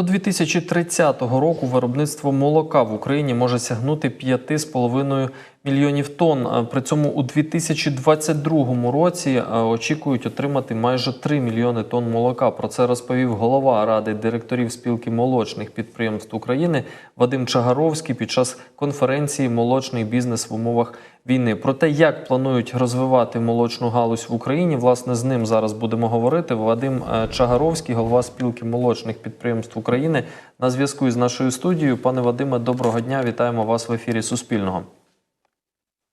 До 2030 року виробництво молока в Україні може сягнути 5,5 мільйонів тонн. Е, При цьому у 2022 році е, очікують отримати майже 3 мільйони тонн молока. Про це розповів голова ради директорів спілки молочних підприємств України Вадим Чагаровський під час конференції Молочний бізнес в умовах війни. Про те, як планують розвивати молочну галузь в Україні, власне, з ним зараз будемо говорити. Вадим е, Чагаровський, голова спілки молочних підприємств України, на зв'язку із нашою студією. Пане Вадиме, доброго дня! Вітаємо вас в ефірі Суспільного.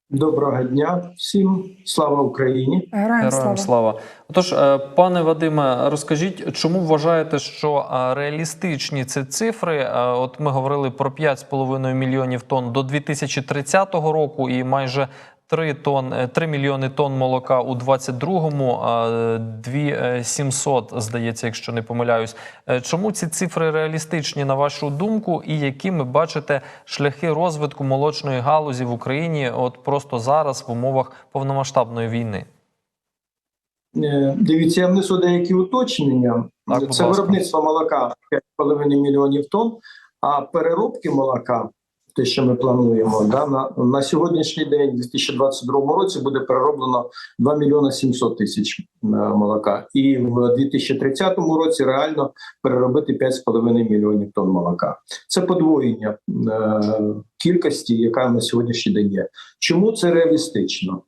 Доброго дня всім, слава Україні. Героям слава. Героям слава. Отож, е, пане Вадиме, розкажіть, чому вважаєте, що е, реалістичні ці цифри? Е, От ми говорили про 5,5 мільйонів тонн до 2030 року і майже 3 тонн, е, 3 мільйони тонн молока у 22-му, а 2700, здається, якщо не помиляюсь. Е, Чому ці цифри реалістичні на вашу думку, і які ми бачите шляхи розвитку молочної галузі в Україні, от просто зараз в умовах повномасштабної війни? Е, Дивіться, я внесу деякі уточнення. Так, Це виробництво молока 5,5 мільйонів тонн, а переробки молока, те, що ми плануємо, да, на, на сьогоднішній день, у 2022 році, буде перероблено 2 мільйони 700 тисяч е, молока. І в 2030 році реально переробити 5,5 мільйонів тонн молока. Це подвоєння е, кількості, яка на сьогоднішній день є. Чому це реалістично?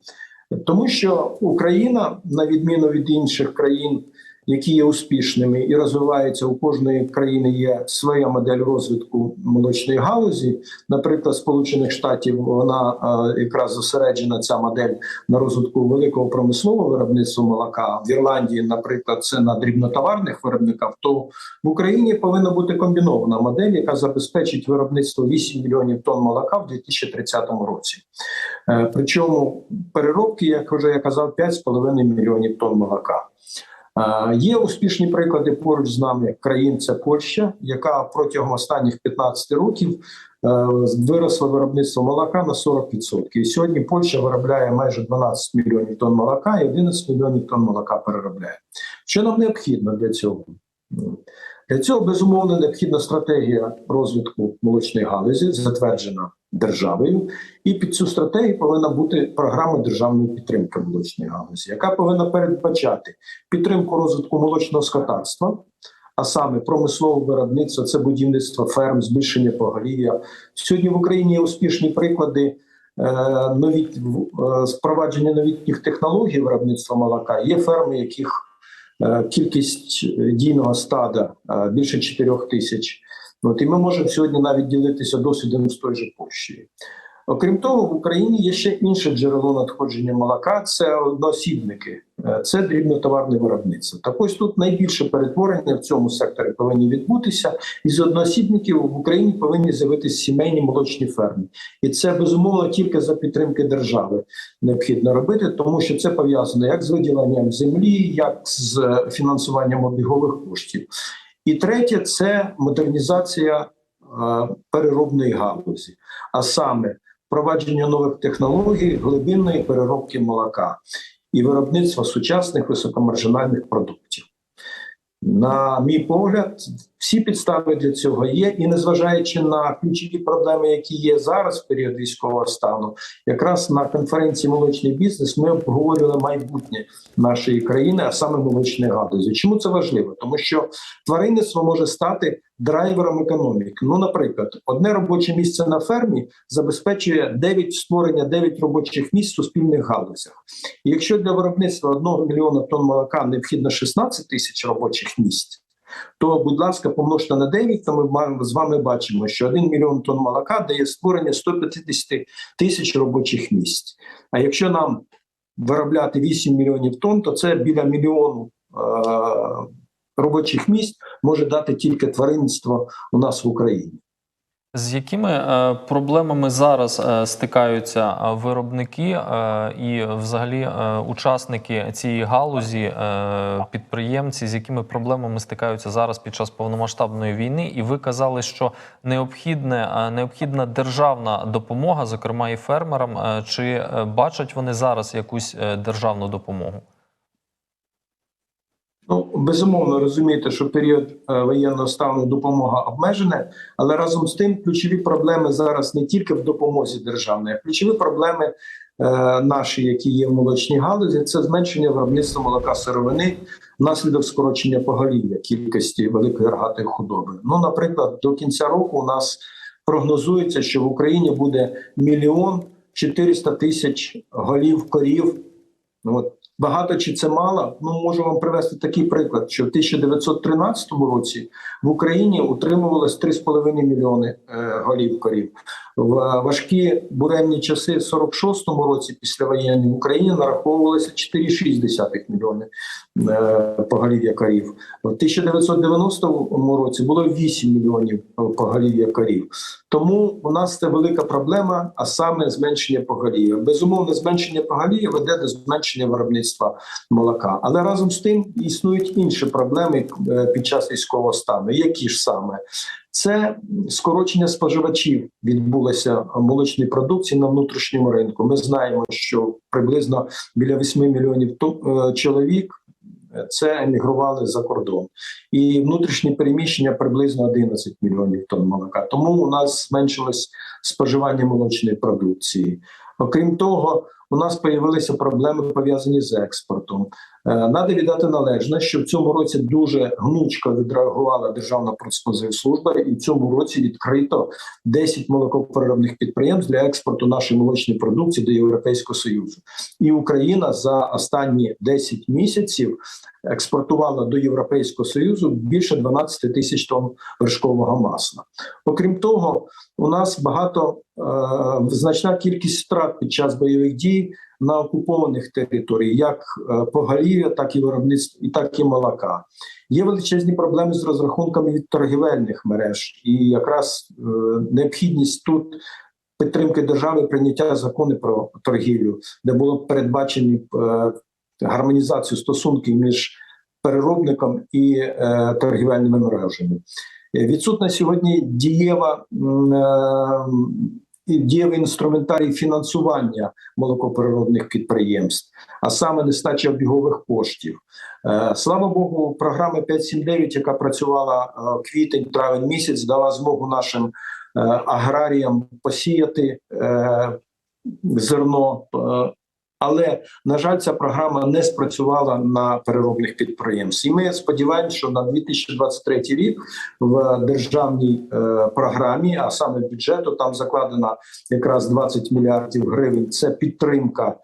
Тому що Україна, на відміну від інших країн, які є успішними і розвиваються у кожної країни, є своя модель розвитку молочної галузі. Наприклад, Сполучених Штатів вона е, якраз зосереджена ця модель на розвитку великого промислового виробництва молока. В Ірландії, наприклад, це на дрібнотоварних виробниках. То в Україні повинна бути комбінована модель, яка забезпечить виробництво 8 мільйонів тонн молока в 2030 році. Е, Причому переробки, як вже я казав, 5,5 мільйонів тонн молока. Є успішні приклади поруч з нами країн. Це Польща, яка протягом останніх 15 років е, виросла виробництво молока на 40%. І сьогодні Польща виробляє майже 12 мільйонів тонн молока і 11 мільйонів тонн молока переробляє. Що нам необхідно для цього? Для цього безумовно необхідна стратегія розвитку молочної галузі, затверджена державою, і під цю стратегію повинна бути програма державної підтримки молочної галузі, яка повинна передбачати підтримку розвитку молочного скотарства, а саме промислове виробництво, це будівництво ферм, збільшення поголів'я. Сьогодні в Україні є успішні приклади. е, Новіт е, впровадження новітніх технологій виробництва молока є ферми, яких е, кількість дійного стада більше 4 тисяч. От і ми можемо сьогодні навіть ділитися досвідом з той же Польщею. Окрім того, в Україні є ще інше джерело надходження молока це одноосібники, Е, це дрібнотоварне виробництво. Так ось тут найбільше перетворення в цьому секторі повинні відбутися, і з одноосібників в Україні повинні з'явитися сімейні молочні ферми. І це безумовно тільки за підтримки держави необхідно робити, тому що це пов'язано як з виділенням землі, як з е, фінансуванням обігових коштів. І третє це модернізація е, переробної галузі, а саме впровадження нових технологій, глибинної переробки молока і виробництва сучасних високомаржинальних продуктів. На мій погляд, всі підстави для цього є, і незважаючи на ключові проблеми, які є зараз в період військового стану, якраз на конференції молочний бізнес ми обговорювали майбутнє нашої країни, а саме молочної галузі. Чому це важливо? Тому що тваринництво може стати драйвером економіки. Ну, наприклад, одне робоче місце на фермі забезпечує 9 створення 9 робочих місць в суспільних галузях. І якщо для виробництва 1 мільйона тонн молока необхідно 16 тисяч робочих місць. То, будь ласка, помножте на 9, то ми з вами бачимо, що 1 мільйон тонн молока дає створення 150 тисяч робочих місць. А якщо нам виробляти 8 мільйонів тонн, то це біля мільйону е- робочих місць може дати тільки тваринництво у нас в Україні. З якими е, проблемами зараз е, стикаються е, виробники і, взагалі, учасники цієї галузі, підприємці, з якими проблемами стикаються зараз під час повномасштабної війни? І ви казали, що необхідне, необхідна державна допомога, зокрема і фермерам. Чи бачать вони зараз якусь державну допомогу? Ну, безумовно, розумієте, що період е, воєнного стану допомога обмежена, але разом з тим ключові проблеми зараз не тільки в допомозі державної, а ключові проблеми е, наші, які є в молочній галузі, це зменшення виробництва молока сировини внаслідок скорочення поголів'я кількості великої рогатої худоби. Ну, наприклад, до кінця року у нас прогнозується, що в Україні буде мільйон 400 тисяч голів корів. Ну, От багато чи це мало? Ну можу вам привести такий приклад, що в 1913 році в Україні утримувалось 3,5 мільйони е, голів корів. В важкі буремні часи в 46-му році після воєнні в Україні нараховувалося 4,6 мільйони е, поголів'я корів. В 1990 році було 8 мільйонів поголів'я корів. Тому у нас це велика проблема, а саме зменшення поголів'я. Безумовно, зменшення поголів'я веде до зменшення виробництва молока. Але разом з тим існують інші проблеми е, під час військового стану. Які ж саме? Це скорочення споживачів відбулося молочної продукції на внутрішньому ринку. Ми знаємо, що приблизно біля 8 мільйонів е, чоловік е, це емігрували за кордон, і внутрішні переміщення приблизно 11 мільйонів тонн молока. Тому у нас зменшилось споживання молочної продукції. Окрім того, у нас з'явилися проблеми пов'язані з експортом. Надо віддати належне, що в цьому році дуже гнучко відреагувала Державна продспоживслужба, і в цьому році відкрито 10 молокопереробних підприємств для експорту нашої молочної продукції до Європейського Союзу. І Україна за останні 10 місяців експортувала до Європейського Союзу більше 12 тисяч тонн вершкового масла. Окрім того, у нас багато е, значна кількість втрат під час бойових дій на окупованих територіях, як е, поголів'я, так і виробництва, і так і молока. Є величезні проблеми з розрахунками від торгівельних мереж, і якраз е, необхідність тут. Підтримки держави прийняття закону про торгівлю, де було передбачені е, гармонізацію стосунків між переробником і е, торгівельними мережами. Відсутна сьогодні дієва е, дієвий інструментарій фінансування молокопереробних підприємств, а саме нестача обігових коштів. Е, Слава Богу, програма 5.7.9, яка працювала е, квітень-травень місяць, дала змогу нашим е, аграріям посіяти зерно. Але на жаль, ця програма не спрацювала на переробних підприємств. І ми сподіваємося, що на 2023 рік в державній е, програмі, а саме бюджету, там закладено якраз 20 мільярдів гривень. Це підтримка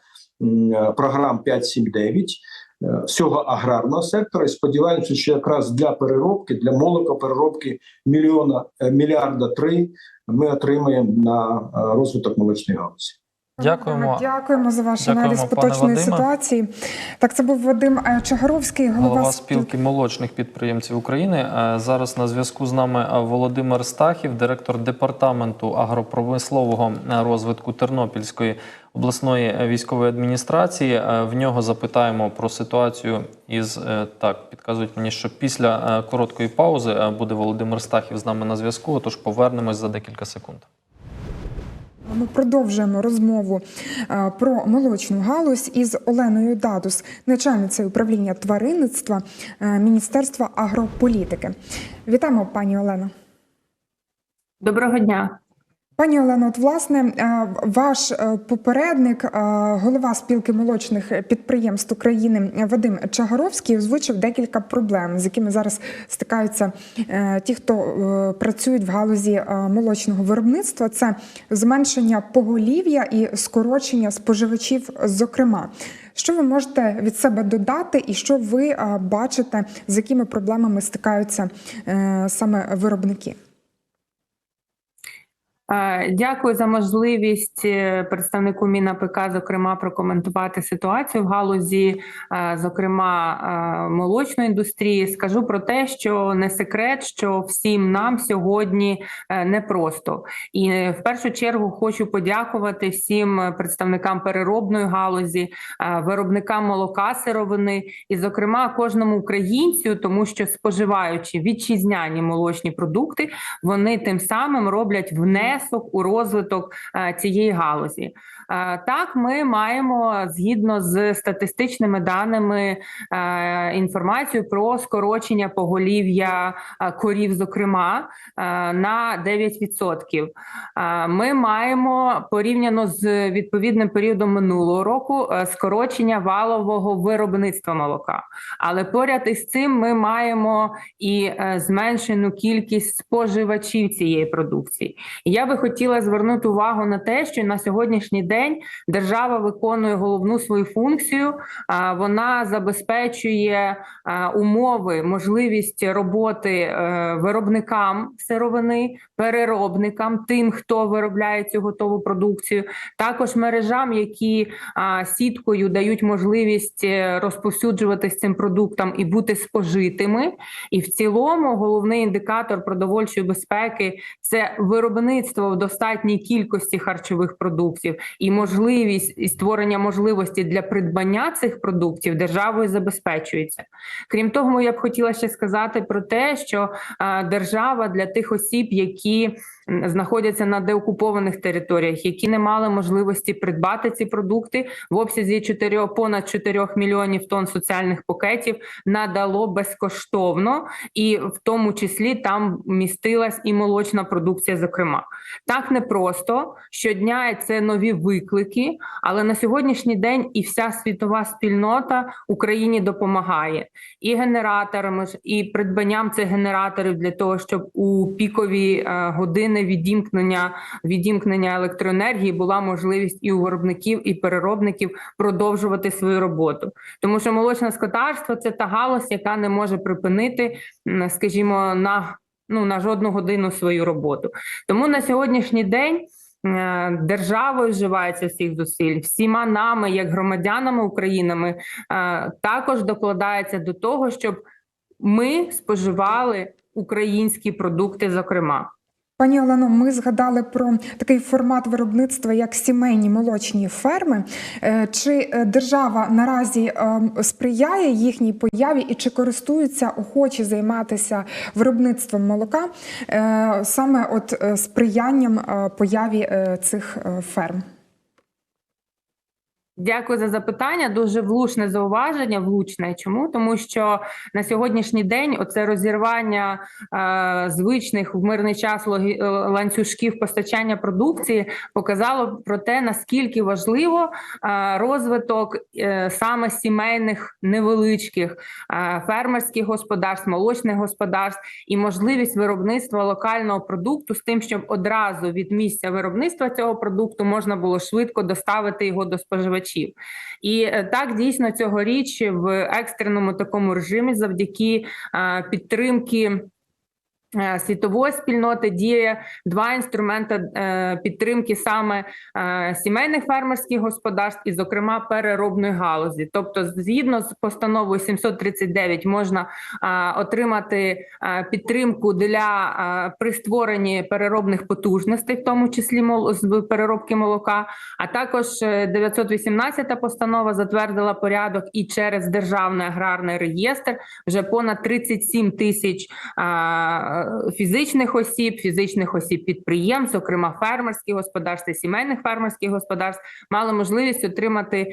програм 5.7.9 е, всього аграрного сектора. І сподіваємося, що якраз для переробки, для молокопереробки мільйона е, мільярда три ми отримаємо на розвиток молочної галузі. Дякуємо. Дякуємо за ваш Дякуємо, аналіз поточної ситуації. Так, це був Вадим е, Чагаровський, голова, Голова спілки. спілки молочних підприємців України. Е, Зараз на зв'язку з нами е, Володимир Стахів, директор департаменту агропромислового розвитку Тернопільської обласної військової адміністрації. В нього запитаємо про ситуацію із так. Підказують мені, що після короткої паузи буде Володимир Стахів з нами на зв'язку. Отож повернемось за декілька секунд. Ми продовжуємо розмову е, про молочну галузь із Оленою Дадус, начальницею управління тваринництва е, Міністерства агрополітики. Вітаємо, пані Олено. Доброго дня. Пані Олено, от власне е, ваш е, попередник, е, голова спілки молочних підприємств України Вадим Чагаровський, озвучив декілька проблем, з якими зараз стикаються ті, хто працюють в галузі молочного виробництва. Це зменшення поголів'я і скорочення споживачів. Зокрема, що ви можете від себе додати, і що ви бачите, з якими проблемами стикаються саме виробники? Е, Дякую за можливість е, представнику МінАПК, зокрема, прокоментувати ситуацію в галузі, е, зокрема молочної індустрії. Скажу про те, що не секрет, що всім нам сьогодні непросто. І в першу чергу хочу подякувати всім представникам переробної галузі, виробникам молока сировини, і, зокрема, кожному українцю, тому що споживаючи вітчизняні молочні продукти, вони тим самим роблять внесок у розвиток е, цієї галузі. Так, ми маємо згідно з статистичними даними е, інформацію про скорочення поголів'я е, корів, зокрема е, на 9%. Е, Ми маємо порівняно з відповідним періодом минулого року е, скорочення валового виробництва молока. Але поряд із цим ми маємо і е, зменшену кількість споживачів цієї продукції. Я би хотіла звернути увагу на те, що на сьогоднішній день держава виконує головну свою функцію. Вона забезпечує умови, можливість роботи е, виробникам сировини, переробникам, тим, хто виробляє цю готову продукцію, також мережам, які сіткою дають можливість е, розповсюджуватись цим продуктам і бути спожитими. І в цілому головний індикатор продовольчої безпеки це виробництво в достатній кількості харчових продуктів і можливість і створення можливості для придбання цих продуктів державою забезпечується. Крім того, я б хотіла ще сказати про те, що е, держава для тих осіб, які знаходяться на деокупованих територіях, які не мали можливості придбати ці продукти. В обсязі 4, понад 4 мільйонів тонн соціальних пакетів, надало безкоштовно, і в тому числі там містилась і молочна продукція. Зокрема, так непросто. Щодня це нові виклики, але на сьогоднішній день і вся світова спільнота Україні допомагає. І генераторами, і придбанням цих генераторів для того, щоб у пікові е, години відімкнення відімкнення електроенергії була можливість і у виробників, і переробників продовжувати свою роботу, тому що молочне скотарство це та галузь, яка не може припинити, скажімо, на ну на жодну годину свою роботу. Тому на сьогоднішній день. е, Державою вживається всіх зусиль, всіма нами, як громадянами Українами, е, також докладається до того, щоб ми споживали українські продукти, зокрема. Пані Олено, ми згадали про такий формат виробництва, як сімейні молочні ферми. Е, Чи е, держава наразі ем, сприяє їхній появі і чи користуються охочі займатися виробництвом молока е, саме от е, сприянням е, появі е, цих е, ферм? Дякую за запитання. Дуже влучне зауваження. Влучне. Чому? Тому що на сьогоднішній день оце розірвання е, звичних в мирний час е, ланцюжків постачання продукції показало про те, наскільки важливо е, розвиток е, саме сімейних невеличких е, фермерських господарств, молочних господарств і можливість виробництва локального продукту з тим, щоб одразу від місця виробництва цього продукту можна було швидко доставити його до споживачів. І е, так дійсно цьогоріч в екстреному такому режимі, завдяки е, підтримки. Е, Світової спільноти діє два інструменти е, підтримки саме е, сімейних фермерських господарств і, зокрема, переробної галузі. Тобто, згідно з постановою 739, можна отримати підтримку для при створенні переробних потужностей, в тому числі з переробки молока. А також е, 918 постанова затвердила порядок і через державний аграрний реєстр вже понад 37 тисяч фізичних осіб, фізичних осіб підприємств, зокрема фермерських господарств сімейних фермерських господарств, мали можливість отримати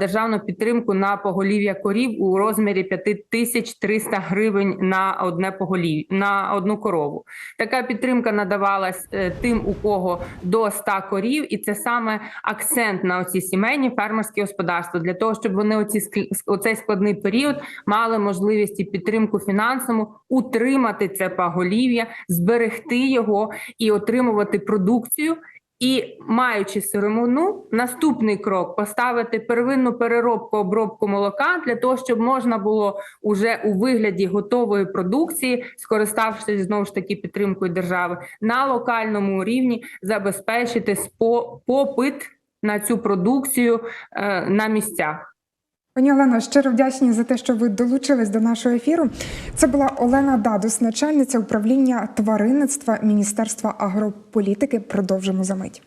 державну підтримку на поголів'я корів у розмірі 5300 гривень на одне поголів'я на одну корову. Така підтримка надавалась е, тим, у кого до 100 корів, і це саме акцент на оці сімейні фермерські господарства для того, щоб вони оці оцей складний період мали можливість і підтримку фінансову утримати це поголів'я, зберегти його і отримувати продукцію. І маючи сировину, наступний крок поставити первинну переробку обробку молока для того, щоб можна було уже у вигляді готової продукції, скориставшись знову ж таки підтримкою держави, на локальному рівні забезпечити попит на цю продукцію е, на місцях. Пані Олено, щиро вдячні за те, що ви долучились до нашого ефіру. Це була Олена Дадус, начальниця управління тваринництва Міністерства агрополітики. Продовжимо за мить.